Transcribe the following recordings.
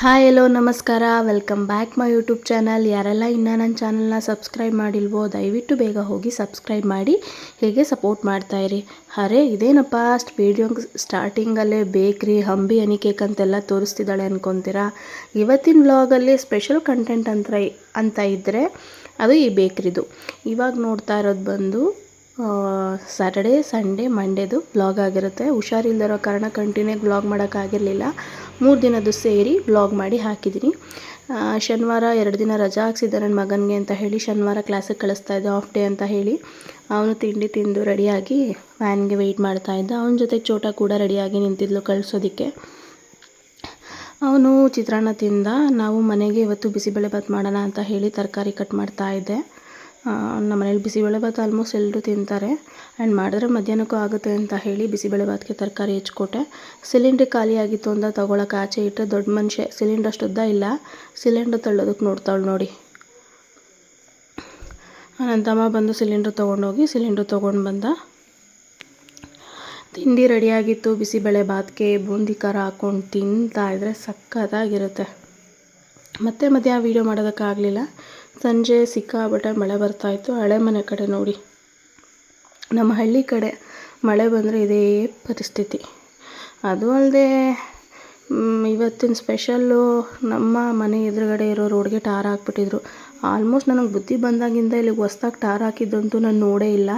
Hi hello ನಮಸ್ಕಾರ. Welcome back my YouTube channel ಯಾರೆಲ್ಲ ಇನ್ನೂ ನನ್ನ ಚಾನಲ್ನ ಸಬ್ಸ್ಕ್ರೈಬ್ ಮಾಡಿಲ್ವೋ, ದಯವಿಟ್ಟು ಬೇಗ ಹೋಗಿ ಸಬ್ಸ್ಕ್ರೈಬ್ ಮಾಡಿ. ಹೇಗೆ ಸಪೋರ್ಟ್ ಮಾಡ್ತಾಯಿರಿ ಅರೆ, ಇದೇನಪ್ಪ, ಅಷ್ಟು ವೀಡಿಯೋ ಸ್ಟಾರ್ಟಿಂಗಲ್ಲೇ ಬೇಕ್ರಿ, ಹಂಬಿ ಅನಿ ಕೇಕ್ ಅಂತೆಲ್ಲ ತೋರಿಸ್ತಿದ್ದಾಳೆ ಅನ್ಕೊತೀರಾ? ಇವತ್ತಿನ ವ್ಲಾಗಲ್ಲಿ ಸ್ಪೆಷಲ್ ಕಂಟೆಂಟ್ ಅಂತ ಅಂತ ಇದ್ದರೆ ಅದು ಈ ಬೇಕ್ರಿದು. ಇವಾಗ ನೋಡ್ತಾ ಇರೋದು ಬಂದು ಸ್ಯಾಟರ್ಡೇ ಸಂಡೇ ಮಂಡೇದು ಬ್ಲಾಗ್ ಆಗಿರುತ್ತೆ. ಹುಷಾರಿಲ್ದಿರೋ ಕಾರಣ ಕಂಟಿನ್ಯೂ ಬ್ಲಾಗ್ ಮಾಡೋಕ್ಕಾಗಿರಲಿಲ್ಲ ಮೂರು ದಿನದ್ದು ಸೇರಿ ಬ್ಲಾಗ್ ಮಾಡಿ ಹಾಕಿದ್ದೀನಿ ಶನಿವಾರ ಎರಡು ದಿನ ರಜಾ ಹಾಕ್ಸಿದ್ದೆ ನನ್ನ ಮಗನಿಗೆ ಅಂತ ಹೇಳಿ ಶನಿವಾರ ಕ್ಲಾಸಿಗೆ ಕಳಿಸ್ತಾ ಇದ್ದೆ ಆಫ್ ಡೇ ಅಂತ ಹೇಳಿ. ಅವನು ತಿಂಡಿ ತಿಂದು ರೆಡಿಯಾಗಿ ವ್ಯಾನ್ಗೆ ವೆಯ್ಟ್ ಮಾಡ್ತಾ ಇದ್ದ. ಅವನ ಜೊತೆ ಚೋಟ ಕೂಡ ರೆಡಿಯಾಗಿ ನಿಂತಿದ್ಲು ಕಳಿಸೋದಕ್ಕೆ. ಅವನು ಚಿತ್ರಾನ್ನ ತಿಂದ, ನಾವು ಮನೆಗೆ ಇವತ್ತು ಬಿಸಿಬೇಳೆಭಾತ್ ಮಾಡೋಣ ಅಂತ ಹೇಳಿ ತರಕಾರಿ ಕಟ್ ಮಾಡ್ತಾ ಇದ್ದೆ. ನಮ್ಮ ಮನೇಲಿ ಬಿಸಿಬೇಳೆಭಾತ್ ಆಲ್ಮೋಸ್ಟ್ ಎಲ್ಲರೂ ತಿಂತಾರೆ. ಆ್ಯಂಡ್ ಮಾಡಿದ್ರೆ ಮಧ್ಯಾಹ್ನಕ್ಕೂ ಆಗುತ್ತೆ ಅಂತ ಹೇಳಿ ಬಿಸಿಬೇಳೆಭಾತ್ಗೆ ತರಕಾರಿ ಹೆಚ್ಕೊಟ್ಟೆ. ಸಿಲಿಂಡ್ರ್ ಖಾಲಿ ಆಗಿತ್ತು ಅಂತ ತೊಗೊಳಕ್ಕೆ ಆಚೆ ಇಟ್ಟರೆ ದೊಡ್ಡ ಮನುಷ್ಯ, ಸಿಲಿಂಡ್ರ್ ಅಷ್ಟುದ್ದ ಇಲ್ಲ. ಸಿಲಿಂಡ್ರ್ ತಳ್ಳೋದಕ್ಕೆ ನೋಡ್ತಾಳೆ ನೋಡಿ. ನನ್ನ ತಮ್ಮ ಬಂದು ಸಿಲಿಂಡ್ರ್ ತೊಗೊಂಡೋಗಿ ಸಿಲಿಂಡ್ರ್ ತೊಗೊಂಡು ಬಂದ. ತಿಂಡಿ ರೆಡಿಯಾಗಿತ್ತು ಬಿಸಿಬೇಳೆ ಭಾತ್ಗೆ ಬೂಂದಿ ಖಾರ ಹಾಕ್ಕೊಂಡು ತಿಂತಾಯಿದ್ರೆ ಸಖತ್ತಾಗಿರುತ್ತೆ. ಮತ್ತೆ ಮತ್ತೆ ಮಧ್ಯಾಹ್ನ ವೀಡಿಯೋ ಮಾಡೋದಕ್ಕಾಗಲಿಲ್ಲ. ಸಂಜೆ ಸಿಕ್ಕಾಪಟ್ಟೆ ಮಳೆ ಬರ್ತಾಯಿತ್ತು ಹಳೆ ಮನೆ ಕಡೆ ನೋಡಿ. ನಮ್ಮ ಹಳ್ಳಿ ಕಡೆ ಮಳೆ ಬಂದರೆ ಇದೇ ಪರಿಸ್ಥಿತಿ. ಅದು ಅಲ್ಲದೆ ಇವತ್ತಿನ ಸ್ಪೆಷಲ್ಲು ನಮ್ಮ ಮನೆ ಎದುರುಗಡೆ ಇರೋ ರೋಡ್ಗೆ ಟಾರ್ ಹಾಕ್ಬಿಟ್ಟಿದ್ರು. ಆಲ್ಮೋಸ್ಟ್ ನನಗೆ ಬುದ್ಧಿ ಬಂದಾಗಿಂದ ಇಲ್ಲಿಗೆ ಹೊಸ್ದಾಗಿ ಟಾರ್ ಹಾಕಿದ್ದಂತೂ ನಾನು ನೋಡೇ ಇಲ್ಲ.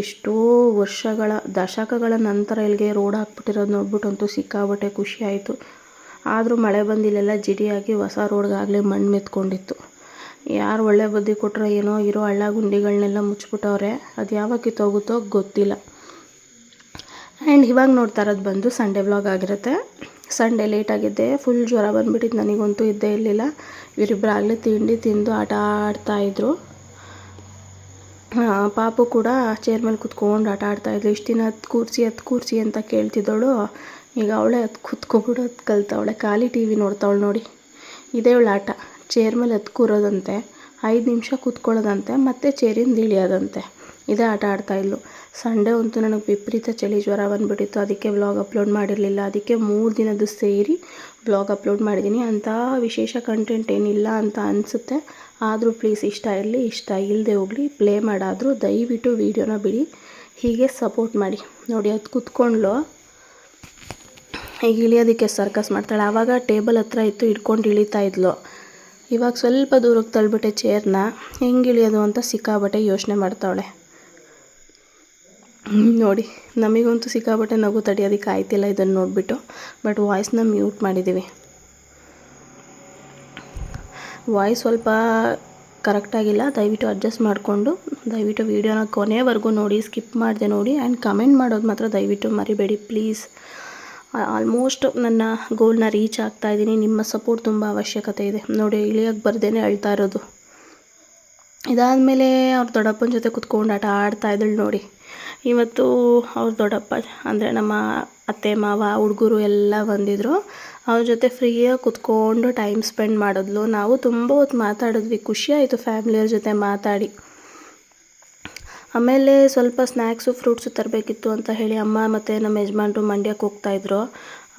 ಎಷ್ಟೋ ವರ್ಷಗಳ, ದಶಕಗಳ ನಂತರ ಇಲ್ಲಿಗೆ ರೋಡ್ ಹಾಕ್ಬಿಟ್ಟಿರೋದು ನೋಡ್ಬಿಟ್ಟಂತೂ ಸಿಕ್ಕಾಪಟ್ಟೆ ಖುಷಿ ಆಯಿತು. ಆದರೂ ಮಳೆ ಬಂದಿಲ್ಲೆಲ್ಲ ಜಿಡಿಯಾಗಿ ಹೊಸ ರೋಡ್ಗಾಗಲೇ ಮಣ್ಣು ಮೆತ್ಕೊಂಡಿತ್ತು. ಯಾರು ಒಳ್ಳೆ ಬುದ್ಧಿ ಕೊಟ್ಟರೋ ಏನೋ ಇರೋ ಹಳ್ಳ ಗುಂಡಿಗಳನ್ನೆಲ್ಲ ಮುಚ್ಚಿಬಿಟ್ಟವ್ರೆ ಅದು ಯಾವಾಗ ಕಿತ್ತೋಗುತ್ತೋ ಗೊತ್ತಿಲ್ಲ. ಆ್ಯಂಡ್ ಇವಾಗ ನೋಡ್ತಾ ಇರೋದು ಬಂದು ಸಂಡೇ ವ್ಲಾಗ್ ಆಗಿರುತ್ತೆ. ಸಂಡೇ ಲೇಟಾಗಿದ್ದೆ ಫುಲ್ ಜ್ವರ ಬಂದುಬಿಟ್ಟಿದ್ದು ನನಗಂತೂ ಇದ್ದೇ ಇರಲಿಲ್ಲ. ಇವರಿಬ್ಬರಾಗಲೇ ತಿಂಡಿ ತಿಂದು ಆಟ ಆಡ್ತಾಯಿದ್ರು ಪಾಪು ಕೂಡ ಚೇರ್ ಮೇಲೆ ಕುತ್ಕೊಂಡು ಆಟ ಆಡ್ತಾಯಿದ್ಲು ಇಷ್ಟು ದಿನ ಹತ್ತು ಕೂರಿಸಿ ಹತ್ತು ಕೂರಿಸಿ ಅಂತ ಕೇಳ್ತಿದ್ದವಳು ಈಗ ಅವಳೇ ಹತ್ತು ಕುತ್ಕೊಬಿಡೋದು ಕಲ್ತವಳೆ. ಖಾಲಿ ಟಿ ವಿ ನೋಡ್ತಾವಳು ನೋಡಿ. ಇದೇ ಅವಳ ಆಟ. ಚೇರ್ ಮೇಲೆ ಹತ್ತಿ ಕೂರೋದಂತೆ, ಐದು ನಿಮಿಷ ಕೂತ್ಕೊಳ್ಳೋದಂತೆ, ಮತ್ತೆ ಚೇರಿಂದ ಇಳಿಯೋದಂತೆ ಇದೇ ಆಟ ಆಡ್ತಾಯಿದ್ಲು ಸಂಡೇ ಅಂತೂ ನನಗೆ ವಿಪರೀತ ಚಳಿ ಜ್ವರ ಬಂದುಬಿಟ್ಟಿತ್ತು. ಅದಕ್ಕೆ ವ್ಲಾಗ್ ಅಪ್ಲೋಡ್ ಮಾಡಿರಲಿಲ್ಲ. ಅದಕ್ಕೆ ಮೂರು ದಿನದ್ದು ಸೇರಿ ವ್ಲಾಗ್ ಅಪ್ಲೋಡ್ ಮಾಡಿದ್ದೀನಿ ಅಂಥ ವಿಶೇಷ ಕಂಟೆಂಟ್ ಏನಿಲ್ಲ ಅಂತ ಅನಿಸುತ್ತೆ. ಆದರೂ ಪ್ಲೀಸ್ ಇಷ್ಟ ಇರಲಿ, ಇಷ್ಟ ಇಲ್ಲದೆ ಹೋಗಲಿ. ಪ್ಲೇ ಮಾಡಾದರೂ ದಯವಿಟ್ಟು ವೀಡಿಯೋನ ಬಿಡಿ. ಹೀಗೆ ಸಪೋರ್ಟ್ ಮಾಡಿ. ನೋಡಿ, ಅದು ಕೂತ್ಕೊಂಡ್ಲು. ಈಗ ಇಳಿಯೋದಕ್ಕೆ ಸರ್ಕಸ್ ಮಾಡ್ತಾಳೆ. ಆವಾಗ ಟೇಬಲ್ ಹತ್ರ ಇತ್ತು ಇಟ್ಕೊಂಡು ಇಳಿತಾ ಇದ್ಲು. ಇವಾಗ ಸ್ವಲ್ಪ ದೂರಕ್ಕೆ ತಳ್ಬಿಟ್ಟೆ ಚೇರ್ನ ಹೆಂಗೆ ಇಳಿಯೋದು ಅಂತ ಸಿಕ್ಕಾಬಟ್ಟೆ ಯೋಚನೆ ಮಾಡ್ತಾವಳೆ. ನೋಡಿ, ನಮಗಂತೂ ಸಿಕ್ಕಾಬಟ್ಟೆ ನಗು ತಡೆಯೋದಕ್ಕೆ ಆಯ್ತಿಲ್ಲ ಇದನ್ನು ನೋಡಿಬಿಟ್ಟು, ಬಟ್ ವಾಯ್ಸ್ನ ಮ್ಯೂಟ್ ಮಾಡಿದ್ದೀವಿ. ವಾಯ್ಸ್ ಸ್ವಲ್ಪ ಕರೆಕ್ಟಾಗಿಲ್ಲ ದಯವಿಟ್ಟು ಅಡ್ಜಸ್ಟ್ ಮಾಡಿಕೊಂಡು, ದಯವಿಟ್ಟು ವೀಡಿಯೋನ ಕೊನೆವರೆಗೂ ನೋಡಿ, ಸ್ಕಿಪ್ ಮಾಡಿದೆ ನೋಡಿ, ಆ್ಯಂಡ್ ಕಮೆಂಟ್ ಮಾಡೋದು ಮಾತ್ರ ದಯವಿಟ್ಟು ಮರಿಬೇಡಿ, ಪ್ಲೀಸ್. ಆಲ್ಮೋಸ್ಟ್ ನನ್ನ ಗೋಲ್ನ ರೀಚ್ ಆಗ್ತಾ ಇದ್ದೀನಿ. ನಿಮ್ಮ ಸಪೋರ್ಟ್ ತುಂಬ ಅವಶ್ಯಕತೆ ಇದೆ. ನೋಡಿ ಇಳಿಯೋಕ್ಕೆ ಬರ್ದೇ ಅಳ್ತಾ ಇರೋದು. ಇದಾದಮೇಲೆ ಅವ್ರ ದೊಡ್ಡಪ್ಪನ ಜೊತೆ ಕುತ್ಕೊಂಡು ಆಟ ಆಡ್ತಾ ಇದ್ದಳು ನೋಡಿ. ಇವತ್ತು ಅವ್ರ ದೊಡ್ಡಪ್ಪ, ಅಂದರೆ ನಮ್ಮ ಅತ್ತೆ, ಮಾವ, ಹುಡುಗರು ಎಲ್ಲ ಬಂದಿದ್ದರು ಅವ್ರ ಜೊತೆ ಫ್ರೀಯಾಗಿ ಕುತ್ಕೊಂಡು ಟೈಮ್ ಸ್ಪೆಂಡ್ ಮಾಡಿದ್ಲು. ನಾವು ತುಂಬ ಹೊತ್ತು ಮಾತಾಡಿದ್ವಿ. ಖುಷಿ ಆಯಿತು ಫ್ಯಾಮಿಲಿಯವ್ರ ಜೊತೆ ಮಾತಾಡಿ. ಆಮೇಲೆ ಸ್ವಲ್ಪ ಸ್ನ್ಯಾಕ್ಸು ಫ್ರೂಟ್ಸು ತರಬೇಕಿತ್ತು ಅಂತ ಹೇಳಿ ಅಮ್ಮ ಮತ್ತು ನಮ್ಮ ಯಜಮಾನ್ರು ಮಂಡ್ಯಕ್ಕೆ ಹೋಗ್ತಾಯಿದ್ರು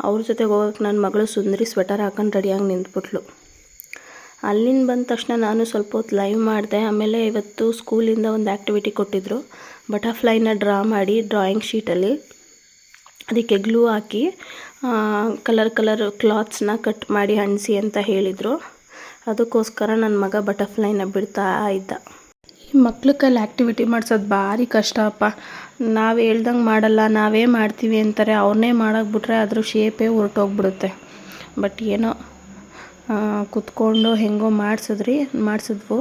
ಅವ್ರ ಜೊತೆಗೆ ಹೋಗೋಕೆ ನನ್ನ ಮಗಳು ಸುಂದರಿ ಸ್ವೆಟರ್ ಹಾಕೊಂಡು ರೆಡಿಯಾಗಿ ನಿಂತ್ಬಿಟ್ಲು. ಅಲ್ಲಿಂದ ಬಂದ ತಕ್ಷಣ ನಾನು ಸ್ವಲ್ಪ ಹೊತ್ತು ಲೈವ್ ಮಾಡಿದೆ. ಆಮೇಲೆ ಇವತ್ತು ಸ್ಕೂಲಿಂದ ಒಂದು ಆ್ಯಕ್ಟಿವಿಟಿ ಕೊಟ್ಟಿದ್ದರು ಬಟರ್ಫ್ಲೈನ ಡ್ರಾ ಮಾಡಿ ಡ್ರಾಯಿಂಗ್ ಶೀಟಲ್ಲಿ ಅದಕ್ಕೆ ಗ್ಲೂ ಹಾಕಿ ಕಲರ್ ಕಲರ್ ಕ್ಲಾತ್ಸ್ನ ಕಟ್ ಮಾಡಿ ಅಂಟಿಸಿ ಅಂತ ಹೇಳಿದರು. ಅದಕ್ಕೋಸ್ಕರ ನನ್ನ ಮಗ ಬಟರ್ಫ್ಲೈನ ಬಿಡ್ತಾ ಇದ್ದ. ಮಕ್ಳ ಕೈಲಿ ಆ್ಯಕ್ಟಿವಿಟಿ ಮಾಡ್ಸೋದು ಭಾರಿ ಕಷ್ಟ ಅಪ್ಪ. ನಾವು ಹೇಳ್ದಂಗೆ ಮಾಡಲ್ಲ, ನಾವೇ ಮಾಡ್ತೀವಿ ಅಂತಾರೆ ಅವ್ರನ್ನೇ ಮಾಡೋಕೆ ಬಿಟ್ರೆ ಅದ್ರ ಶೇಪೇ ಹೊರ್ಟೋಗ್ಬಿಡುತ್ತೆ ಬಟ್ ಏನೋ ಕುತ್ಕೊಂಡು ಹೆಂಗೋ ಮಾಡಿಸಿದ್ರಿ, ಮಾಡಿಸಿದ್ವು.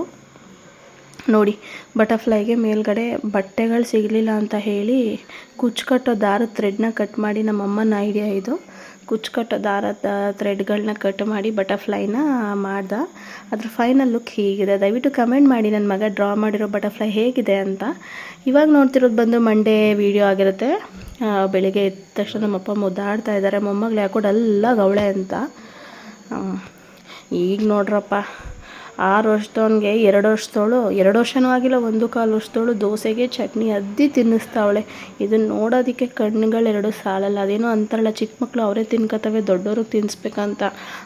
ನೋಡಿ ಬಟರ್ಫ್ಲೈಗೆ ಮೇಲ್ಗಡೆ ಬಟ್ಟೆಗಳು ಸಿಗಲಿಲ್ಲ ಅಂತ ಹೇಳಿ ಕುಚ್ಚು ಕಟ್ಟೋ ದಾರದ ಥ್ರೆಡ್ನ ಕಟ್ ಮಾಡಿ ನಮ್ಮಮ್ಮನ ಐಡಿಯಾ ಇದು. ಕುಚ್ಚು ಕಟ್ಟೋ ದಾರದ ಥ್ರೆಡ್ಗಳನ್ನ ಕಟ್ ಮಾಡಿ ಬಟರ್ಫ್ಲೈನ ಮಾಡ್ದೆ. ಅದ್ರ ಫೈನಲ್ ಲುಕ್ ಹೀಗಿದೆ. ದಯವಿಟ್ಟು ಕಮೆಂಟ್ ಮಾಡಿ ನನ್ನ ಮಗ ಡ್ರಾ ಮಾಡಿರೋ ಬಟರ್ಫ್ಲೈ ಹೇಗಿದೆ ಅಂತ. ಇವಾಗ ನೋಡ್ತಿರೋದು ಬಂದು ಮಂಡೇ ವೀಡಿಯೋ ಆಗಿರುತ್ತೆ. ಬೆಳಿಗ್ಗೆ ಎದ್ದ ತಕ್ಷಣ ನಮ್ಮಪ್ಪ ಮುದ್ದಾಡ್ತಾ ಇದ್ದಾರೆ ಮೊಮ್ಮಗಳು ಯಾಕೋ ಡಲ್ಲ ಗವಳೆ ಅಂತ. ಈಗ ನೋಡ್ರಪ್ಪ. ಆರು ವರ್ಷದವನಿಗೆ ಎರಡು ವರ್ಷದವಳು ಎರಡು ವರ್ಷನೂ ಆಗಿಲ್ಲ ಒಂದು ಕಾಲು ವರ್ಷದವಳು ದೋಸೆಗೆ ಚಟ್ನಿ ಅದ್ದಿ ತಿನ್ನಿಸ್ತಾವಳೆ. ಇದನ್ನು ನೋಡೋದಕ್ಕೆ ಕಣ್ಣುಗಳೆರಡು ಸಾಲಲ್ಲ. ಅದೇನೋ ಅಂತಾರಲ್ಲ, ಚಿಕ್ಕ ಮಕ್ಕಳು ಅವರೇ ತಿನ್ಕೋತವೆ ದೊಡ್ಡವ್ರಿಗೆ ತಿನ್ನಿಸ್ಬೇಕಂತ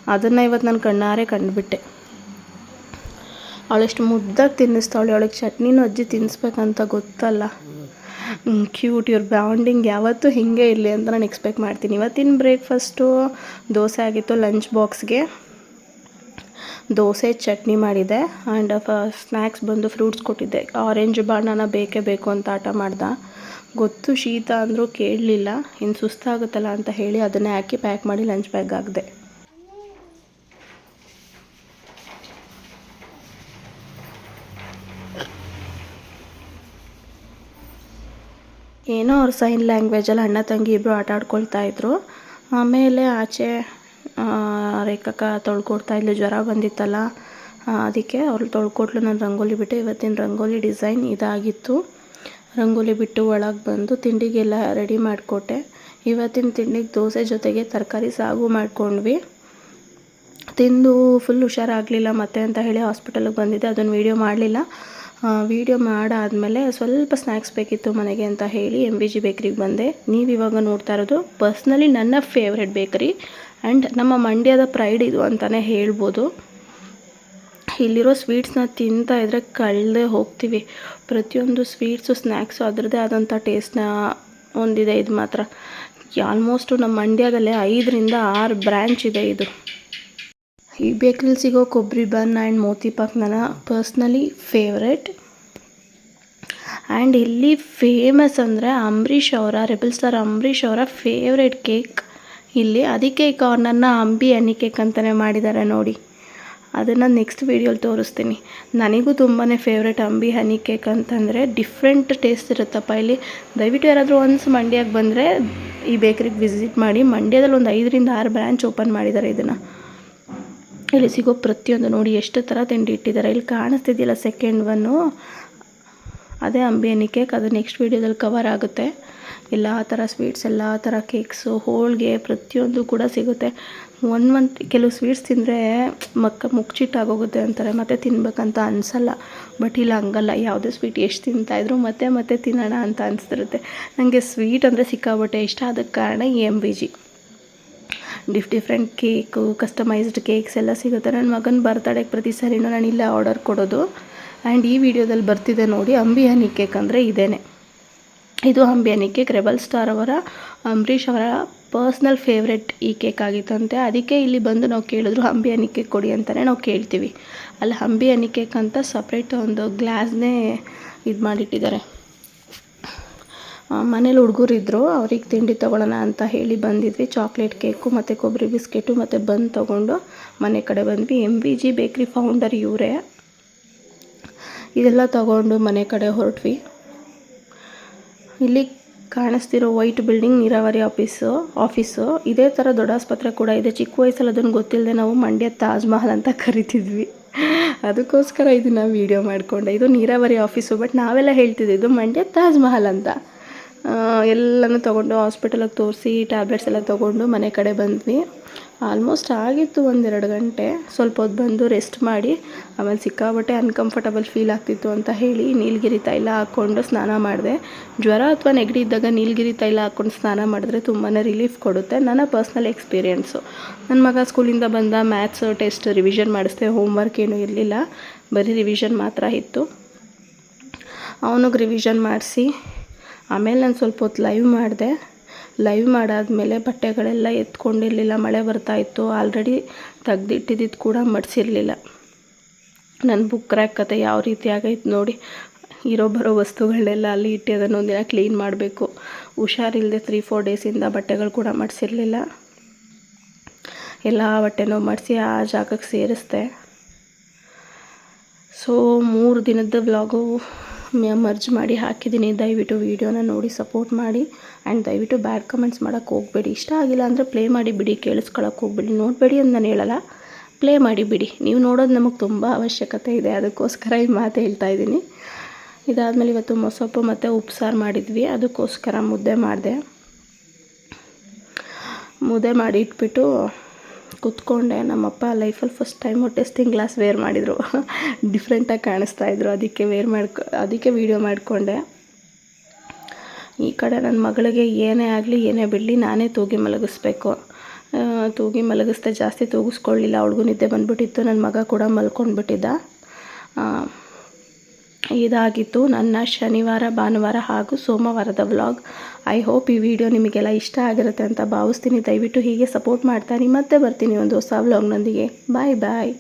ಅದನ್ನು ಇವತ್ತು ನಾನು ಕಣ್ಣಾರೆ ಕಂಡುಬಿಟ್ಟೆ. ಅವಳೆಷ್ಟು ಮುದ್ದಾಗಿ ತಿನ್ನಿಸ್ತಾವಳೆ. ಅವಳಿಗೆ ಚಟ್ನಿನೂ ಅಜ್ಜಿ ತಿನ್ನಿಸ್ಬೇಕಂತ ಗೊತ್ತಲ್ಲ. ಕ್ಯೂಟ್ ಇವ್ರ ಬಾಂಡಿಂಗ್ ಯಾವತ್ತೂ ಹೀಗೆ ಇರಲಿ ಅಂತ ನಾನು ಎಕ್ಸ್ಪೆಕ್ಟ್ ಮಾಡ್ತೀನಿ. ಇವತ್ತಿನ ಬ್ರೇಕ್ಫಾಸ್ಟು ದೋಸೆ ಆಗಿತ್ತು ಲಂಚ್ ಬಾಕ್ಸ್ಗೆ ದೋಸೆ, ಚಟ್ನಿ ಮಾಡಿದೆ ಆ್ಯಂಡ್ ಸ್ನ್ಯಾಕ್ಸ್ ಬಂದು ಫ್ರೂಟ್ಸ್ ಕೊಟ್ಟಿದ್ದೆ. ಆರೆಂಜ್ ಬಾಣನ ಬೇಕೇ ಬೇಕು ಅಂತ ಆಟ ಮಾಡ್ದೆ. ಗೊತ್ತು ಶೀತ ಅಂದರೂ ಕೇಳಲಿಲ್ಲ. ಇನ್ನು ಸುಸ್ತಾಗುತ್ತಲ್ಲ ಅಂತ ಹೇಳಿ ಅದನ್ನೇ ಹಾಕಿ ಪ್ಯಾಕ್ ಮಾಡಿ ಲಂಚ್ ಬ್ಯಾಗ್ ಹಾಕಿದೆ. ಏನೋ ಅವ್ರ ಸೈನ್ ಲ್ಯಾಂಗ್ವೇಜಲ್ಲಿ ಅಣ್ಣ ತಂಗಿ ಇಬ್ಬರು ಆಟ ಆಡ್ಕೊಳ್ತಾ ಇದ್ರು. ಆಮೇಲೆ ಆಚೆ ರೇಖಕ್ಕ ತೊಳ್ಕೊಡ್ತಾ ಇದ್ಲು, ಜ್ವರ ಬಂದಿತ್ತಲ್ಲ ಅದಕ್ಕೆ ಅವ್ರು ತೊಳ್ಕೊಟ್ಲು. ನಾನು ರಂಗೋಲಿ ಬಿಟ್ಟೆ. ಇವತ್ತಿನ ರಂಗೋಲಿ ಡಿಸೈನ್ ಇದಾಗಿತ್ತು. ರಂಗೋಲಿ ಬಿಟ್ಟು ಒಳಗೆ ಬಂದು ತಿಂಡಿಗೆಲ್ಲ ರೆಡಿ ಮಾಡಿಕೊಟ್ಟೆ. ಇವತ್ತಿನ ತಿಂಡಿಗೆ ದೋಸೆ ಜೊತೆಗೆ ತರಕಾರಿ ಸಾಗು ಮಾಡ್ಕೊಂಡ್ವಿ. ತಿಂದು ಫುಲ್ ಹುಷಾರಾಗಲಿಲ್ಲ ಮತ್ತೆ ಅಂತ ಹೇಳಿ ಹಾಸ್ಪಿಟಲ್ಗೆ ಬಂದಿದ್ದೆ. ಅದನ್ನು ವೀಡಿಯೋ ಮಾಡಲಿಲ್ಲ. ವೀಡಿಯೋ ಮಾಡಾದಮೇಲೆ ಸ್ವಲ್ಪ ಸ್ನ್ಯಾಕ್ಸ್ ಬೇಕಿತ್ತು ಮನೆಗೆ ಅಂತ ಹೇಳಿ ಎಂ ಬಿ ಜಿ ಬೇಕ್ರಿಗೆ ಬಂದೆ. ನೀವು ಇವಾಗ ನೋಡ್ತಾ ಇರೋದು ಪರ್ಸ್ನಲಿ ನನ್ನ ಫೇವ್ರೆಟ್ ಬೇಕರಿ. ಆ್ಯಂಡ್ ನಮ್ಮ ಮಂಡ್ಯದ ಪ್ರೈಡ್ ಇದು ಅಂತಲೇ ಹೇಳ್ಬೋದು. ಇಲ್ಲಿರೋ ಸ್ವೀಟ್ಸ್ನ ತಿಂತಾ ಇದ್ದರೆ ಕಳೆದೇ ಹೋಗ್ತೀವಿ. ಪ್ರತಿಯೊಂದು ಸ್ವೀಟ್ಸು ಸ್ನ್ಯಾಕ್ಸು ಅದರದ್ದೇ ಆದಂಥ ಟೇಸ್ಟ್ನ ಹೊಂದಿದೆ ಇದು ಮಾತ್ರ. ಆಲ್ಮೋಸ್ಟು ನಮ್ಮ ಮಂಡ್ಯದಲ್ಲೇ ಐದರಿಂದ ಆರು ಬ್ರ್ಯಾಂಚ್ ಇದೆ ಇದು. ಈ ಬೇಕ್ರಿಲಿ ಸಿಗೋ ಕೊಬ್ಬರಿ ಬನ್ ಆ್ಯಂಡ್ ಮೋತಿ ಪಾಕ್ ನನ್ನ ಪರ್ಸ್ನಲಿ ಫೇವ್ರೆಟ್ ಆ್ಯಂಡ್ ಇಲ್ಲಿ ಫೇಮಸ್ ಅಂದರೆ ಅಂಬರೀಷ್ ಅವರ ರೆಬಲ್ ಸ್ಟಾರ್ ಅಂಬರೀಷ್ ಅವರ ಫೇವ್ರೆಟ್ ಕೇಕ್ ಇಲ್ಲಿ ಅದಕ್ಕೆ ಕಾರ್ನರ್ನ ಅಂಬಿ ಹನಿ ಕೇಕ್ ಅಂತಲೇ ಮಾಡಿದ್ದಾರೆ ನೋಡಿ. ಅದನ್ನು ನೆಕ್ಸ್ಟ್ ವೀಡಿಯೋಲಿ ತೋರಿಸ್ತೀನಿ. ನನಗೂ ತುಂಬಾ ಫೇವ್ರೆಟ್ ಅಂಬಿ ಹನಿ ಕೇಕ್ ಅಂತಂದರೆ ಡಿಫ್ರೆಂಟ್ ಟೇಸ್ಟ್ ಇರುತ್ತಪ್ಪ ಇಲ್ಲಿ. ದಯವಿಟ್ಟು ಯಾರಾದರೂ ಒನ್ಸ್ ಮಂಡ್ಯಕ್ಕೆ ಬಂದರೆ ಈ ಬೇಕ್ರಿಗೆ ವಿಸಿಟ್ ಮಾಡಿ. ಮಂಡ್ಯದಲ್ಲಿ ಒಂದು ಐದರಿಂದ ಆರು ಬ್ರ್ಯಾಂಚ್ ಓಪನ್ ಮಾಡಿದ್ದಾರೆ ಇದನ್ನು. ಇಲ್ಲಿ ಸಿಗೋ ಪ್ರತಿಯೊಂದು ನೋಡಿ, ಎಷ್ಟು ಥರ ತಿಂಡಿ ಇಟ್ಟಿದ್ದಾರೆ. ಇಲ್ಲಿ ಕಾಣಿಸ್ತಿದೆಯಲ್ಲ ಸೆಕೆಂಡ್ ಒನ್ನು ಅದೇ ಅಂಬಿಯನಿ ಕೇಕ್, ಅದು ನೆಕ್ಸ್ಟ್ ವೀಡಿಯೋದಲ್ಲಿ ಕವರ್ ಆಗುತ್ತೆ. ಎಲ್ಲ ಥರ ಸ್ವೀಟ್ಸ್ ಎಲ್ಲ ಥರ ಕೇಕ್ಸು ಹೋಳಿಗೆ ಪ್ರತಿಯೊಂದು ಕೂಡ ಸಿಗುತ್ತೆ. ಒನ್ ಮಂತ್ ಕೆಲವು ಸ್ವೀಟ್ಸ್ ತಿಂದರೆ ಮಕ್ಕ ಮುಚ್ಚಿಟ್ಟಾಗೋಗುತ್ತೆ ಅಂತಾರೆ. ಮತ್ತೆ ತಿನ್ಬೇಕಂತ ಅನಿಸಲ್ಲ. ಬಟ್ ಇಲ್ಲ, ಹಂಗಲ್ಲ. ಯಾವುದೇ ಸ್ವೀಟ್ ಎಷ್ಟು ತಿಂತಾಯಿದ್ರು ಮತ್ತೆ ಮತ್ತೆ ತಿನ್ನೋಣ ಅಂತ ಅನಿಸ್ತಿರುತ್ತೆ. ನನಗೆ ಸ್ವೀಟ್ ಅಂದರೆ ಸಿಕ್ಕಾಬಟ್ಟೆ ಇಷ್ಟ. ಅದಕ್ಕೆ ಕಾರಣ ಎಂ ವಿ ಜಿ ಡಿಫ್ ಡಿಫ್ರೆಂಟ್ ಕೇಕು ಕಸ್ಟಮೈಸ್ಡ್ ಕೇಕ್ಸ್ ಎಲ್ಲ ಸಿಗುತ್ತೆ. ನನ್ನ ಮಗನ ಬರ್ತಡೇಗೆ ಪ್ರತಿ ಸರಿನೂ ನಾನು ಇಲ್ಲೇ ಆರ್ಡರ್ ಕೊಡೋದು. ಆ್ಯಂಡ್ ಈ ವಿಡಿಯೋದಲ್ಲಿ ಬರ್ತಿದೆ ನೋಡಿ ಅಂಬಿಯಾನಿ ಕೇಕ್ ಅಂದರೆ ಇದೇನೆ. ಇದು ಅಂಬಿಯಾನಿ ಕೇಕ್ ರೆಬಲ್ ಸ್ಟಾರ್ ಅವರ, ಅಂಬರೀಷ್ ಅವರ ಪರ್ಸ್ನಲ್ ಫೇವ್ರೆಟ್ ಈ ಕೇಕ್ ಆಗಿತ್ತಂತೆ. ಅದಕ್ಕೆ ಇಲ್ಲಿ ಬಂದು ನಾವು ಕೇಳಿದ್ರು ಅಂಬಿಯಾನಿ ಕೇಕ್ ಕೊಡಿ ಅಂತಲೇ ನಾವು ಕೇಳ್ತೀವಿ. ಅಲ್ಲಿ ಅಂಬಿಯಾನಿ ಕೇಕ್ ಅಂತ ಸಪ್ರೇಟ್ ಒಂದು ಗ್ಲಾಸ್ನೇ ಇದು ಮಾಡಿಟ್ಟಿದ್ದಾರೆ. ಮನೇಲಿ ಹುಡುಗರಿದ್ದರು ಅವ್ರಿಗೆ ತಿಂಡಿ ತೊಗೊಳ್ಳೋಣ ಅಂತ ಹೇಳಿ ಬಂದಿದ್ವಿ. ಚಾಕ್ಲೇಟ್ ಕೇಕು ಮತ್ತು ಕೊಬ್ಬರಿ ಬಿಸ್ಕೆಟು ಮತ್ತು ಬಂದು ತೊಗೊಂಡು ಮನೆ ಕಡೆ ಬಂದ್ವಿ. M V G bakery founder ಇವರೇ. ಇದೆಲ್ಲ ತಗೊಂಡು ಮನೆ ಕಡೆ ಹೊರಟ್ವಿ. ಇಲ್ಲಿ ಕಾಣಿಸ್ತಿರೋ ವೈಟ್ ಬಿಲ್ಡಿಂಗ್, ನೀರಾವರಿ ಆಫೀಸು ಆಫೀಸು. ಇದೇ ಥರ ದೊಡ್ಡ ಆಸ್ಪತ್ರೆ ಕೂಡ ಇದೆ. ಚಿಕ್ಕ ವಯಸ್ಸಲ್ಲಿ ಅದನ್ನು ಗೊತ್ತಿಲ್ಲದೆ ನಾವು ಮಂಡ್ಯ ತಾಜ್ ಮಹಲ್ ಅಂತ ಕರಿತಿದ್ವಿ. ಅದಕ್ಕೋಸ್ಕರ ಇದನ್ನು ವೀಡಿಯೋ ಮಾಡಿಕೊಂಡೆ. ಇದು ನೀರಾವರಿ ಆಫೀಸು, ಬಟ್ ನಾವೆಲ್ಲ ಹೇಳ್ತಿದ್ವಿ ಇದು ಮಂಡ್ಯ ತಾಜ್ ಮಹಲ್ ಅಂತ. ಎಲ್ಲನೂ ತೊಗೊಂಡು ಹಾಸ್ಪಿಟಲಿಗೆ ತೋರಿಸಿ ಟ್ಯಾಬ್ಲೆಟ್ಸ್ ಎಲ್ಲ ತೊಗೊಂಡು ಮನೆ ಕಡೆ ಬಂದ್ವಿ. ಆಲ್ಮೋಸ್ಟ್ ಆಗಿತ್ತು ಒಂದೆರಡು ಗಂಟೆ. ಸ್ವಲ್ಪ ಹೊತ್ತು ಬಂದು ರೆಸ್ಟ್ ಮಾಡಿ, ಆಮೇಲೆ ಸಿಕ್ಕಾಬಟ್ಟೆ ಅನ್ಕಂಫರ್ಟಬಲ್ ಫೀಲ್ ಆಗ್ತಿತ್ತು ಅಂತ ಹೇಳಿ ನೀಲಗಿರಿ ತೈಲ ಹಾಕ್ಕೊಂಡು ಸ್ನಾನ ಮಾಡಿದೆ. ಜ್ವರ ಅಥವಾ ನೆಗಡಿ ಇದ್ದಾಗ ನೀಲಗಿರಿ ತೈಲ ಹಾಕ್ಕೊಂಡು ಸ್ನಾನ ಮಾಡಿದ್ರೆ ತುಂಬಾ ರಿಲೀಫ್ ಕೊಡುತ್ತೆ. ನನ್ನ ಪರ್ಸ್ನಲ್ ಎಕ್ಸ್ಪೀರಿಯೆನ್ಸು ನನ್ನ ಮಗ ಸ್ಕೂಲಿಂದ ಬಂದ ಮ್ಯಾಥ್ಸ್ ಟೆಸ್ಟ್ ರಿವಿಷನ್ ಮಾಡಿಸ್ದೆ. ಹೋಮ್ವರ್ಕ್ ಏನೂ ಇರಲಿಲ್ಲ. ಬರೀ ರಿವಿಷನ್ ಮಾತ್ರ ಇತ್ತು. ಅವನಿಗೆ ರಿವಿಷನ್ ಮಾಡಿಸಿ, ಆಮೇಲೆ ನಾನು ಸ್ವಲ್ಪ ಹೊತ್ತು ಲೈವ್ ಮಾಡಿದೆ. ಲೈವ್ ಮಾಡಾದಮೇಲೆ ಬಟ್ಟೆಗಳೆಲ್ಲ ಎತ್ಕೊಂಡಿರಲಿಲ್ಲ, ಮಳೆ ಬರ್ತಾಯಿತ್ತು ಆಲ್ರೆಡಿ ತೆಗ್ದಿಟ್ಟಿದ್ದು ಕೂಡ ಮಡಿಸಿರಲಿಲ್ಲ. ನನ್ನ ಬುಕ್ ಕ್ರ್ಯಾಕ್ ಕತೆ ಯಾವ ರೀತಿ ಆಗೈತೆ ನೋಡಿ. ಇರೋ ಬರೋ ವಸ್ತುಗಳನ್ನೆಲ್ಲ ಅಲ್ಲಿ ಇಟ್ಟು ಅದನ್ನು ಒಂದಿನ ಕ್ಲೀನ್ ಮಾಡಬೇಕು. ಹುಷಾರಿಲ್ಲದೆ ತ್ರೀ ಫೋರ್ ಡೇಸಿಂದ ಬಟ್ಟೆಗಳು ಕೂಡ ಮಡಿಸಿರಲಿಲ್ಲ. ಎಲ್ಲ ಬಟ್ಟೆನೂ ಮಡಿಸಿ ಆ ಜಾಗಕ್ಕೆ ಸೇರಿಸ್ದೆ. ಸೊ ಮೂರು ದಿನದ ವ್ಲಾಗು ಮರ್ಜ್ ಮಾಡಿ ಹಾಕಿದ್ದೀನಿ. ದಯವಿಟ್ಟು ವೀಡಿಯೋನ ನೋಡಿ ಸಪೋರ್ಟ್ ಮಾಡಿ. ಆ್ಯಂಡ್ ದಯವಿಟ್ಟು ಬ್ಯಾಡ್ ಕಮೆಂಟ್ಸ್ ಮಾಡೋಕ್ಕೆ ಹೋಗಬೇಡಿ. ಇಷ್ಟ ಆಗಿಲ್ಲ ಅಂದರೆ ಪ್ಲೇ ಮಾಡಿ ಬಿಡಿ ಕೇಳಿಸ್ಕೊಳಕ್ಕೆ ಹೋಗಬೇಡಿ. ನೋಡಬೇಡಿ ಅಂತ ನಾನು ಹೇಳಲ್ಲ. ಪ್ಲೇ ಮಾಡಿ ಬಿಡಿ. ನೀವು ನೋಡೋದು ನಮಗೆ ತುಂಬ ಅವಶ್ಯಕತೆ ಇದೆ. ಅದಕ್ಕೋಸ್ಕರ ಈ ಮಾತು ಹೇಳ್ತಾ ಇದ್ದೀನಿ. ಇದಾದಮೇಲೆ ಇವತ್ತು ಮೊಸಪ್ಪು ಮತ್ತು ಉಪ್ಸಾರು ಮಾಡಿದ್ವಿ. ಅದಕ್ಕೋಸ್ಕರ ಮುದ್ದೆ ಮಾಡಿದೆ. ಮುದ್ದೆ ಮಾಡಿ ಇಟ್ಬಿಟ್ಟು ಕೂತ್ಕೊಂಡೆ. ನಮ್ಮಪ್ಪ ಲೈಫಲ್ಲಿ first time testing glassware ಮಾಡಿದರು. ಡಿಫ್ರೆಂಟಾಗಿ ಕಾಣಿಸ್ತಾ ಇದ್ರು. ಅದಕ್ಕೆ ವೇರ್ ಮಾಡ್ಕೊ, ಅದಕ್ಕೆ ವೀಡಿಯೋ ಮಾಡಿಕೊಂಡೆ. ಈ ಕಡೆ ನನ್ನ ಮಗಳಿಗೆ ಏನೇ ಆಗಲಿ, ಏನೇ ಬಿಡಲಿ, ನಾನೇ ತೂಗಿ ಮಲಗಿಸ್ಬೇಕು. ತೂಗಿ ಮಲಗಿಸ್ದೆ ಜಾಸ್ತಿ ತೂಗಿಸ್ಕೊಳ್ಳಿಲ್ಲ ಅವಳಿಗೂ ನಿದ್ದೆ ಬಂದುಬಿಟ್ಟಿತ್ತು. ನನ್ನ ಮಗ ಕೂಡ ಮಲ್ಕೊಂಡ್ಬಿಟ್ಟಿದ್ದ. ಇದಾಗಿತ್ತು ನನ್ನ ಶನಿವಾರ, ಭಾನುವಾರ ಹಾಗೂ ಸೋಮವಾರದ ವ್ಲಾಗ್. ಐ ಹೋಪ್ ಈ ವಿಡಿಯೋ ನಿಮಗೆಲ್ಲ ಇಷ್ಟ ಆಗಿರುತ್ತೆ ಅಂತ ಭಾವಿಸ್ತೀನಿ. ದಯವಿಟ್ಟು ಹೀಗೆ ಸಪೋರ್ಟ್ ಮಾಡ್ತಾನೆ ಮತ್ತೆ ಬರ್ತೀನಿ ಒಂದು ಹೊಸ ವ್ಲಾಗ್ನೊಂದಿಗೆ. ಬಾಯ್ ಬಾಯ್